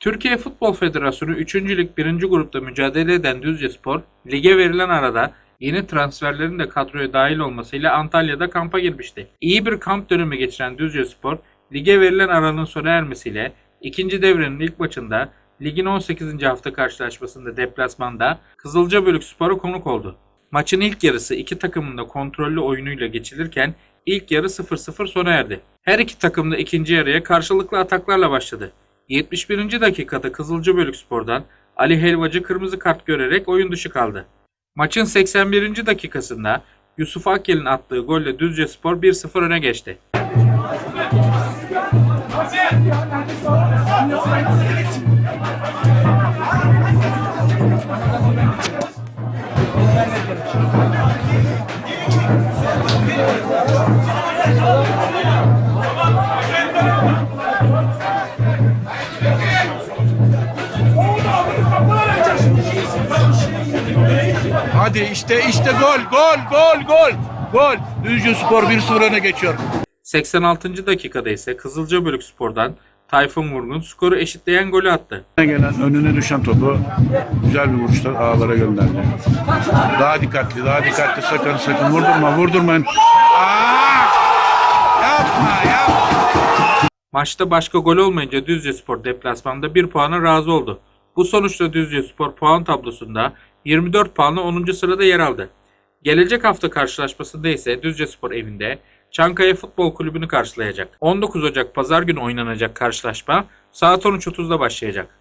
Türkiye Futbol Federasyonu 3. Lig 1. grupta mücadele eden Düzcespor, lige verilen arada yeni transferlerin de kadroya dahil olmasıyla Antalya'da kampa girmişti. İyi bir kamp dönemi geçiren Düzcespor, lige verilen aranın sona ermesiyle ikinci devrenin ilk maçında ligin 18. hafta karşılaşmasında deplasmanda Kızılcabölük Spor'a konuk oldu. Maçın ilk yarısı iki takımın da kontrollü oyunuyla geçilirken ilk yarı 0-0 sona erdi. Her iki takım da ikinci yarıya karşılıklı ataklarla başladı. 71. dakikada Kızılcabölük Spor'dan Ali Helvacı kırmızı kart görerek oyun dışı kaldı. Maçın 81. dakikasında Yusuf Akgel'in attığı golle Düzcespor 1-0 öne geçti. Hadi işte işte gol gol gol gol. Gol. Düzce Spor 1-0 öne geçiyor. 86. dakikada ise Kızılcabölük Spor'dan Tayfun Vurgun skoru eşitleyen golü attı. Gelen önüne düşen topu güzel bir vuruşla ağlara gönderdi. Daha dikkatli, daha dikkatli. Sakın sakın vurdurma, vurdurmayın. Aa! Yapma, yapma. Maçta başka gol olmayınca Düzcespor deplasmanda 1 puana razı oldu. Bu sonuçla Düzcespor puan tablosunda 24 puanla 10. sırada yer aldı. Gelecek hafta karşılaşmasında ise Düzcespor evinde Çankaya Futbol Kulübü'nü karşılayacak. 19 Ocak Pazar günü oynanacak karşılaşma saat 13.30'da başlayacak.